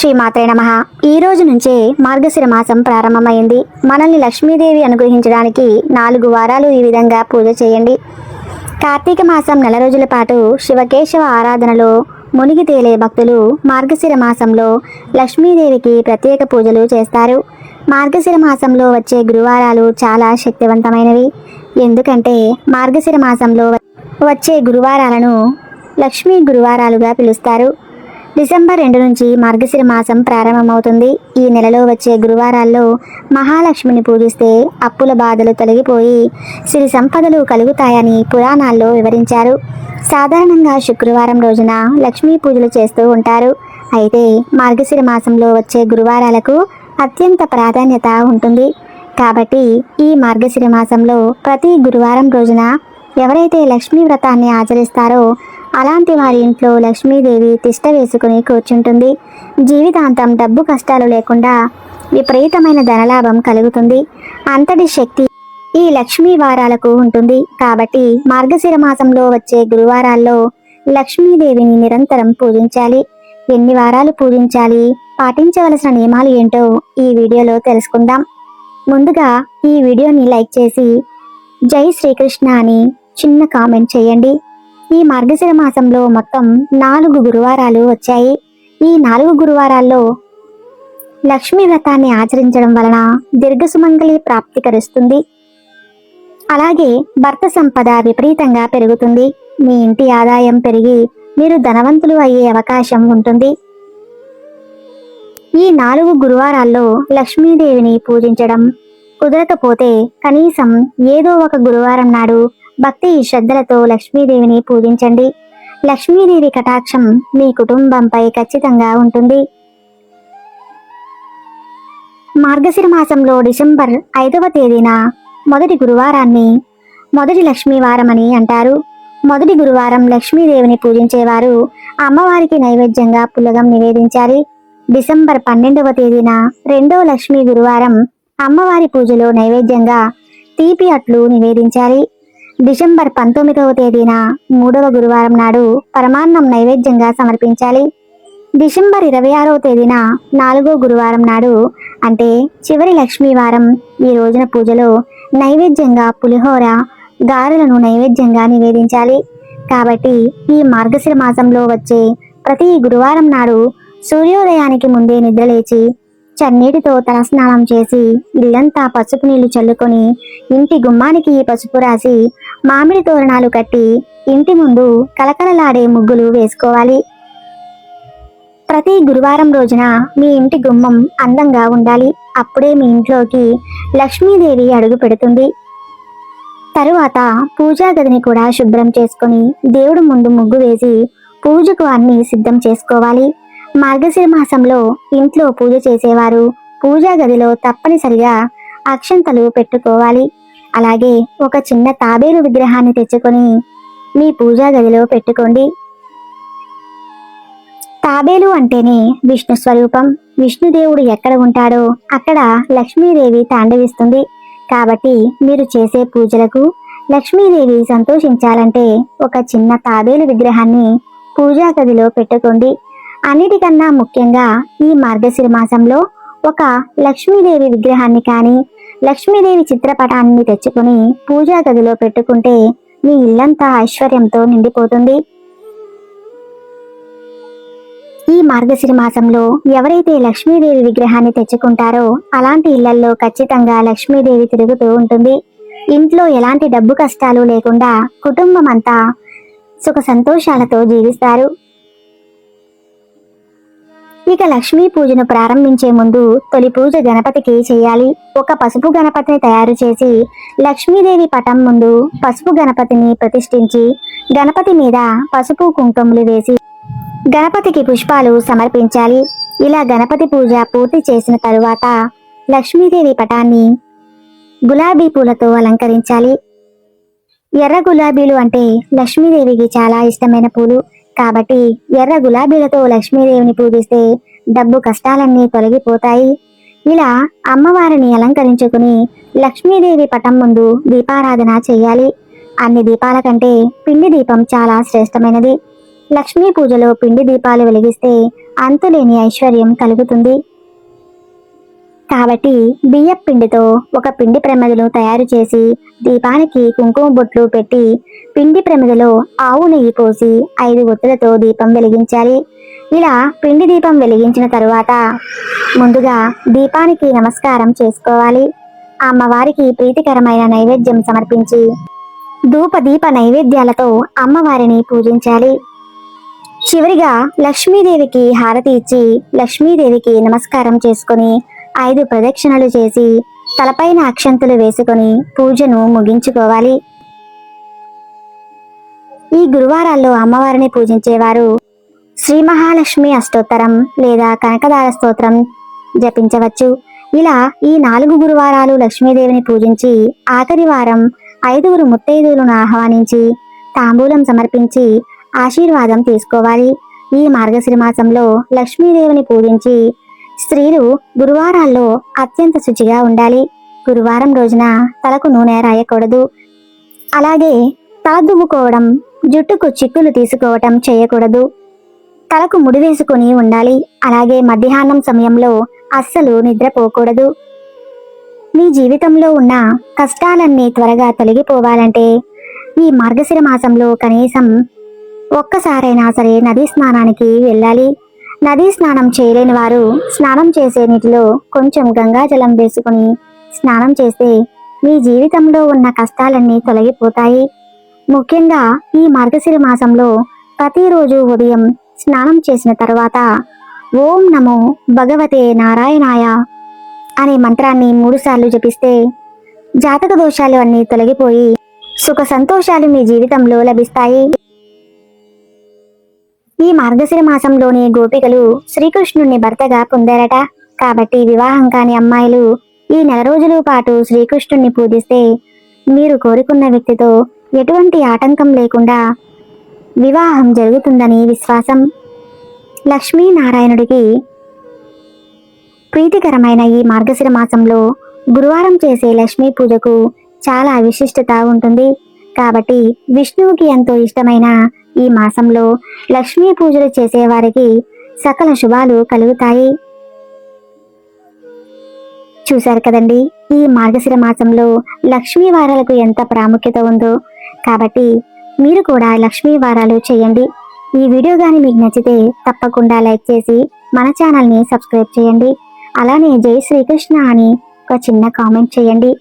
శ్రీమాత్రే నమ. ఈ రోజు నుంచే మార్గశిర మాసం ప్రారంభమైంది. మనల్ని లక్ష్మీదేవి అనుగ్రహించడానికి నాలుగు వారాలు ఈ విధంగా పూజ చేయండి. కార్తీక మాసం నెల రోజుల పాటు శివకేశవ ఆరాధనలో మునిగి తేలే భక్తులు మార్గశిర మాసంలో లక్ష్మీదేవికి ప్రత్యేక పూజలు చేస్తారు. మార్గశిర మాసంలో వచ్చే గురువారాలు చాలా శక్తివంతమైనవి. ఎందుకంటే మార్గశిర మాసంలో వచ్చే గురువారాలను లక్ష్మీ గురువారాలుగా పిలుస్తారు. డిసెంబర్ రెండు నుంచి మార్గశిర మాసం ప్రారంభమవుతుంది. ఈ నెలలో వచ్చే గురువారాల్లో మహాలక్ష్మిని పూజిస్తే అప్పుల బాధలు తొలగిపోయి సిరి సంపదలు కలుగుతాయని పురాణాల్లో వివరించారు. సాధారణంగా శుక్రవారం రోజున లక్ష్మీ పూజలు చేస్తూ ఉంటారు. అయితే మార్గశిర మాసంలో వచ్చే గురువారాలకు అత్యంత ప్రాధాన్యత ఉంటుంది. కాబట్టి ఈ మార్గశిర మాసంలో ప్రతి గురువారం రోజున ఎవరైతే లక్ష్మీ వ్రతాన్ని ఆచరిస్తారో అలాంటి వారి ఇంట్లో లక్ష్మీదేవి తిష్ట వేసుకుని కూర్చుంటుంది. జీవితాంతం డబ్బు కష్టాలు లేకుండా విపరీతమైన ధనలాభం కలుగుతుంది. అంతటి శక్తి ఈ లక్ష్మీ వారాలకు ఉంటుంది. కాబట్టి మార్గశిర మాసంలో వచ్చే గురువారాల్లో లక్ష్మీదేవిని నిరంతరం పూజించాలి. ఎన్ని వారాలు పూజించాలి పాటించవలసిన నియమాలు ఏంటో ఈ వీడియోలో తెలుసుకుందాం. ముందుగా ఈ వీడియోని లైక్ చేసి జై శ్రీకృష్ణ అని చిన్న కామెంట్ చేయండి. ఈ మార్గశిర మాసంలో మొత్తం నాలుగు గురువారాలు వచ్చాయి. ఈ నాలుగు గురువారాల్లో లక్ష్మీ వ్రతాన్ని ఆచరించడం వలన దీర్ఘసుమంగళి ప్రాప్తి కలుస్తుంది అలాగే భర్త సంపద విపరీతంగా పెరుగుతుంది. మీ ఇంటి ఆదాయం పెరిగి మీరు ధనవంతులు అయ్యే అవకాశం ఉంటుంది. ఈ నాలుగు గురువారాల్లో లక్ష్మీదేవిని పూజించడం కుదరకపోతే కనీసం ఏదో ఒక గురువారం నాడు భక్తి శ్రద్ధలతో లక్ష్మీదేవిని పూజించండి. లక్ష్మీదేవి కటాక్షం మీ కుటుంబంపై ఖచ్చితంగా ఉంటుంది. మార్గశిర మాసంలో డిసెంబర్ ఐదవ తేదీన మొదటి గురువారాన్ని మొదటి లక్ష్మీవారం అని అంటారు. మొదటి గురువారం లక్ష్మీదేవిని పూజించేవారు అమ్మవారికి నైవేద్యంగా పులగం నివేదించాలి. డిసెంబర్ పన్నెండవ తేదీన రెండో లక్ష్మీ గురువారం అమ్మవారి పూజలో నైవేద్యంగా తీపి అట్లు నివేదించాలి. డిసెంబర్ పంతొమ్మిదవ తేదీన మూడవ గురువారం నాడు పరమాన్నం నైవేద్యంగా సమర్పించాలి. డిసెంబర్ ఇరవై ఆరవ తేదీన నాలుగో గురువారం నాడు అంటే చివరి లక్ష్మీవారం ఈ రోజున పూజలో నైవేద్యంగా పులిహోర గారెలను నైవేద్యంగా నివేదించాలి. కాబట్టి ఈ మార్గశిర మాసంలో వచ్చే ప్రతి గురువారం నాడు సూర్యోదయానికి ముందే నిద్రలేచి చన్నీటితో తలస్నానం చేసి ఇల్లంతా పసుపు నీళ్ళు చల్లుకొని ఇంటి గుమ్మానికి పసుపు రాసి మామిడి తోరణాలు కట్టి ఇంటి ముందు కలకలలాడే ముగ్గులు వేసుకోవాలి. ప్రతి గురువారం రోజున మీ ఇంటి గుమ్మం అందంగా ఉండాలి. అప్పుడే మీ ఇంట్లోకి లక్ష్మీదేవి అడుగు పెడుతుంది. తరువాత పూజా గదిని కూడా శుభ్రం చేసుకొని దేవుడు ముందు ముగ్గు వేసి పూజకు అన్ని సిద్ధం చేసుకోవాలి. మార్గశిర మాసంలో ఇంట్లో పూజ చేసేవారు. పూజా గదిలో తప్పనిసరిగా అక్షంతలు పెట్టుకోవాలి. అలాగే ఒక చిన్న తాబేలు విగ్రహాన్ని తెచ్చుకొని మీ పూజా గదిలో పెట్టుకోండి. తాబేలు అంటేనే విష్ణు స్వరూపం. విష్ణుదేవుడు ఎక్కడ ఉంటాడో అక్కడ లక్ష్మీదేవి తాండవిస్తుంది. కాబట్టి మీరు చేసే పూజలకు లక్ష్మీదేవి సంతోషించాలంటే ఒక చిన్న తాబేలు విగ్రహాన్ని పూజా గదిలో పెట్టుకోండి. అన్నిటికన్నా ముఖ్యంగా ఈ మార్గశిర మాసంలో ఒక లక్ష్మీదేవి విగ్రహాన్ని కానీ లక్ష్మీదేవి చిత్రపటాన్ని తెచ్చుకొని పూజా గదిలో పెట్టుకుంటే మీ ఇల్లంతా ఐశ్వర్యంతో నిండిపోతుంది. ఈ మార్గశిర మాసంలో ఎవరైతే లక్ష్మీదేవి విగ్రహాన్ని తెచ్చుకుంటారో అలాంటి ఇళ్ళలో ఖచ్చితంగా లక్ష్మీదేవి తిరుగుతూ ఉంటుంది. ఇంట్లో ఎలాంటి డబ్బు కష్టాలు లేకుండా కుటుంబం అంతా సుఖ సంతోషాలతో జీవిస్తారు. ఇక లక్ష్మీ పూజను ప్రారంభించే ముందు తొలి పూజ గణపతికి చేయాలి. ఒక పసుపు గణపతిని తయారు చేసి లక్ష్మీదేవి పటం ముందు పసుపు గణపతిని ప్రతిష్ఠించి గణపతి మీద పసుపు కుంకుమలు వేసి గణపతికి పుష్పాలు సమర్పించాలి. ఇలా గణపతి పూజ పూర్తి చేసిన తరువాత లక్ష్మీదేవి పటాన్ని గులాబీ పూలతో అలంకరించాలి. ఎర్ర గులాబీలు అంటే లక్ష్మీదేవికి చాలా ఇష్టమైన పూలు. కాబట్టి ఎర్ర గులాబీలతో లక్ష్మీదేవిని పూజిస్తే డబ్బు కష్టాలన్నీ తొలగిపోతాయి. ఇలా అమ్మవారిని అలంకరించుకుని లక్ష్మీదేవి పటం ముందు దీపారాధన చేయాలి. అన్ని దీపాల కంటే పిండి దీపం చాలా శ్రేష్టమైనది. లక్ష్మీ పూజలో పిండి దీపాలు వెలిగిస్తే అంతులేని ఐశ్వర్యం కలుగుతుంది. కాబట్టి బియ్యం పిండితో ఒక పిండి ప్రమిదను తయారు చేసి దీపానికి కుంకుమ బొట్లు పెట్టి పిండి ప్రమిదలో ఆవు నెయ్యి పోసి ఐదు ఒత్తులతో దీపం వెలిగించాలి. ఇలా పిండి దీపం వెలిగించిన తరువాత ముందుగా దీపానికి నమస్కారం చేసుకోవాలి. అమ్మవారికి ప్రీతికరమైన నైవేద్యం సమర్పించి ధూప దీప నైవేద్యాలతో అమ్మవారిని పూజించాలి. చివరిగా లక్ష్మీదేవికి హారతి ఇచ్చి లక్ష్మీదేవికి నమస్కారం చేసుకుని ఐదు ప్రదక్షిణలు చేసి తలపైన అక్షంతులు వేసుకొని పూజను ముగించుకోవాలి. ఈ గురువారాల్లో అమ్మవారిని పూజించేవారు శ్రీ మహాలక్ష్మి అష్టోత్తరం లేదా కనకదార స్తోత్రం జపించవచ్చు. ఇలా ఈ నాలుగు గురువారాలు లక్ష్మీదేవిని పూజించి ఆఖరి వారం ఐదుగురు ముత్తైదువులను ఆహ్వానించి తాంబూలం సమర్పించి ఆశీర్వాదం తీసుకోవాలి. ఈ మార్గశిర మాసంలో లక్ష్మీదేవిని పూజించి స్త్రీలు గురువారాల్లో అత్యంత శుచిగా ఉండాలి. గురువారం రోజున తలకు నూనె రాయకూడదు. అలాగే తల దువ్వుకోవడం జుట్టుకు చిక్కులు తీసుకోవటం చేయకూడదు. తలకు ముడివేసుకుని ఉండాలి. అలాగే మధ్యాహ్నం సమయంలో అస్సలు నిద్రపోకూడదు. మీ జీవితంలో ఉన్న కష్టాలన్నీ త్వరగా తొలగిపోవాలంటే ఈ మార్గశిర మాసంలో కనీసం ఒక్కసారైనా సరే నదీ స్నానానికి వెళ్ళాలి. నదీ స్నానం చేయలేని వారు స్నానం చేసే నీటిలో కొంచెం గంగాజలం వేసుకుని స్నానం చేస్తే మీ జీవితంలో ఉన్న కష్టాలన్నీ తొలగిపోతాయి. ముఖ్యంగా ఈ మార్గశిర మాసంలో ప్రతిరోజు ఉదయం స్నానం చేసిన తర్వాత ఓం నమో భగవతే నారాయణాయ అనే మంత్రాన్ని మూడుసార్లు జపిస్తే జాతక దోషాలు అన్నీ తొలగిపోయి సుఖ సంతోషాలు మీ జీవితంలో లభిస్తాయి. ఈ మార్గశిర మాసంలోనే గోపికలు శ్రీకృష్ణుణ్ణి భర్తగా పొందారట. కాబట్టి వివాహం కాని అమ్మాయిలు ఈ నెల రోజుల పాటు శ్రీకృష్ణుణ్ణి పూజిస్తే మీరు కోరుకున్న వ్యక్తితో ఎటువంటి ఆటంకం లేకుండా వివాహం జరుగుతుందని విశ్వాసం. లక్ష్మీనారాయణుడికి ప్రీతికరమైన ఈ మార్గశిర మాసంలో గురువారం చేసే లక్ష్మీ పూజకు చాలా విశిష్టత ఉంటుంది. కాబట్టి విష్ణువుకి ఎంతో ఇష్టమైన ఈ మాసంలో లక్ష్మీ పూజలు చేసేవారికి సకల శుభాలు కలుగుతాయి. చూశారు కదండి ఈ మార్గశిర మాసంలో లక్ష్మీ వారాలకు ఎంత ప్రాముఖ్యత ఉందో. కాబట్టి మీరు కూడా లక్ష్మీ వారాలు చేయండి. ఈ వీడియో కానీ మీకు నచ్చితే తప్పకుండా లైక్ చేసి మన ఛానల్ని సబ్స్క్రైబ్ చేయండి. అలానే జై శ్రీకృష్ణ అని ఒక చిన్న కామెంట్ చేయండి.